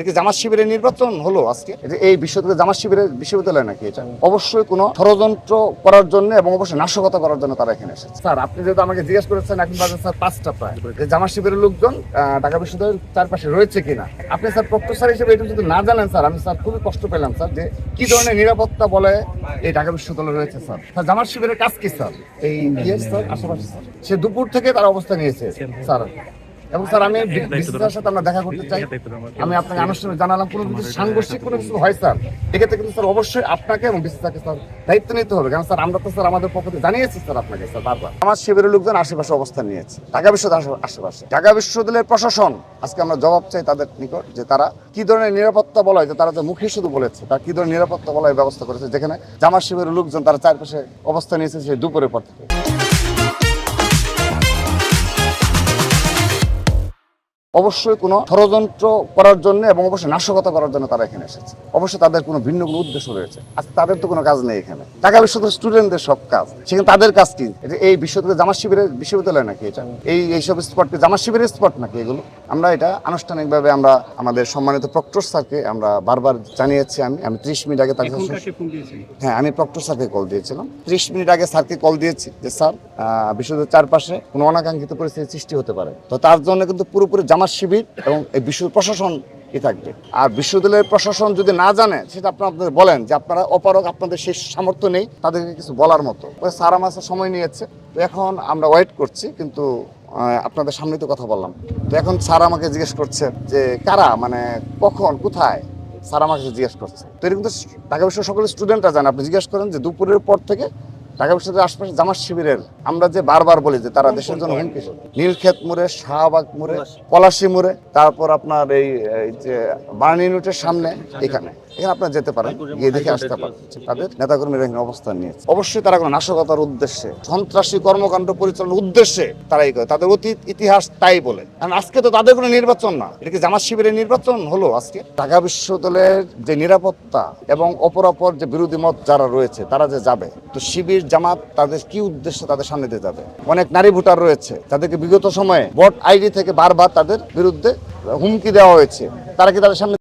এটা কি জামাত শিবিরের নির্বাচন হলো আজকে? এই বিশ্ববিদ্যালয়, জামাত শিবিরের বিশ্ববিদ্যালয় নাকি এটা? অবশ্যই কোনো ষড়যন্ত্র করার জন্য এবং অবশ্যই নাশকতা করার জন্য তারা এখানে এসেছে। স্যার, আপনি যেহেতু আমাকে জিজ্ঞেস করেছেন, এখন বাজে স্যার পাঁচটা প্রায়। জামাত শিবিরের লোকজন ঢাকা বিশ্ববিদ্যালয়ের চারপাশে রয়েছে কিনা? আপনি স্যার প্রক্টর স্যার হিসেবে এটা যদি না জানেন স্যার, আমি স্যার খুবই কষ্ট পেলাম স্যার যে কি ধরনের নিরাপত্তা বলে এই ঢাকা বিশ্ববিদ্যালয় রয়েছে স্যার। স্যার, জামাত শিবিরের কাজ কি স্যার? এই স্যার, আশেপাশে, স্যার। সে দুপুর থেকে তার অবস্থা নিয়েছে স্যার। এবং স্যার আমি বিসিসিআর সাথে আমরা দেখা করতে চাই। আমি আপনাকে আনুষ্ঠানিক জানালাম কোনো কিছু সাংঘর্ষিক কোনো কিছু হয় স্যার এক্ষেত্রে কিন্তু স্যার অবশ্যই আপনাকে এবং বিসিসিআরকে স্যার দায়িত্ব নিতে হবে। কারণ স্যার আমরা তো স্যার আমাদের পক্ষ থেকে জানিয়েছি স্যার আপনাকে স্যার বারবার। আমার শিবিরের লোকজন আশেপাশে অবস্থান নিয়েছে। ঢাকা বিশ্ববিদ্যালয়ের আশেপাশে। ঢাকা বিশ্ববিদ্যালয়ের প্রশাসন আজকে আমরা জবাব চাই তাদের নিকট যে তারা কি ধরনের নিরাপত্তা বলয় যে তারা যে মুখে শুধু বলেছে তারা কি ধরনের নিরাপত্তা বলয় ব্যবস্থা করেছে যেখানে জামার শিবিরের লোকজন তারা চারপাশে অবস্থান নিয়েছে সেই দুপুরের পর থেকে। অবশ্যই কোনো ষড়যন্ত্র করার জন্য এবং অবশ্যই নাশকতা করার জন্য তারা এখানে এসেছে। অবশ্যই তাদের কোনো ভিন্ন কোনো উদ্দেশ্য রয়েছে। আজকে তাদের তো কোনো কাজ নেই এখানে। ঢাকা বিশ্ববিদ্যালয়ের স্টুডেন্টদের সব কাজ। সেখানে তাদের কাজ কি? এটা এই বিশ্ববিদ্যালয় জামাত শিবিরের বিশ্ববিদ্যালয় নাকি এটা? এই এইসব স্পটকে জামাত শিবিরের স্পট নাকি এগুলো? আমরা এটা আনুষ্ঠানিকভাবে আমরা আমাদের সম্মানিত প্রক্টর স্যারকে আমরা বারবার জানিয়েছি আমি। আমি ত্রিশ মিনিট আগে তাকে হ্যাঁ আমি প্রক্টর স্যারকে কল দিয়েছিলাম। ত্রিশ মিনিট আগে স্যারকে কল দিয়েছি যে স্যার বিশ্ববিদ্যালয়ের চারপাশে কোনো অনাকাঙ্ক্ষিত পরিস্থিতি সৃষ্টি হতে পারে। তো তার জন্য কিন্তু পুরোপুরি জামাত শিবির এবং এই বিশ্ব প্রশাসন ই থাকবে। আর বিশ্ববিদ্যালয়ের প্রশাসন যদি না জানে, সেটা আপনারা আপনাদের বলেন যে আপনারা অপারক আপনাদের সেই সামর্থ্য নেই, তাদেরকে কিছু বলার মতো। আমার কাছে সময় নিয়েছে, তো এখন আমরা ওয়েট করছি, কিন্তু আপনাদের সামনে তো কথা বললাম। তো এখন স্যার আমাকে জিজ্ঞেস করছে যে, কারা? মানে কখন? কোথায়? স্যার আমাকে জিজ্ঞেস করছে। তো এরকম তো ঢাকা বিশ্বের সকল স্টুডেন্টরা জানে। আপনি জিজ্ঞেস করেন যে দুপুরের পর থেকে ঢাকা বিশ্ববিদ্যালয়ের আশপাশে জামাত শিবিরের, আমরা যে বারবার বলি যে তারা দেশের জন্য হুমকি নীলক্ষেত মোড়ে, শাহবাগ মোড়ে, পলাশি মোড়ে, তারপর আপনার এই যে বার্ন ইউনিটের সামনে, এখানে। এখানে আপনারা যেতে পারেন গিয়ে দেখে আসতে পারেন। তাদের নেতাকর্মীরা এখানে অবস্থান নিয়েছে। অবশ্যই তারা কোনো নাশকতার উদ্দেশ্যে সন্ত্রাসী কর্মকাণ্ড পরিচালনার উদ্দেশ্যে তারা এই করে। তাদের অতীত ইতিহাস তাই বলে। কারণ আজকে তো তাদের কোনো নির্বাচন না। এটা কি জামাত শিবিরের নির্বাচন হলো আজকে? ঢাকা বিশ্ববিদ্যালয়ের যে নিরাপত্তা এবং অপরাপর যে বিরোধী মত যারা রয়েছে তারা যে যাবে তো শিবির জামাত তাদের কি উদ্দেশ্যে তাদের সামনে দিয়ে যাবে? অনেক নারী ভোটার রয়েছে তাদেরকে বিগত সময়ে ভোট আইডি থেকে বারবার তাদের বিরুদ্ধে হুমকি দেওয়া হয়েছে। তারা কি তাদের সামনে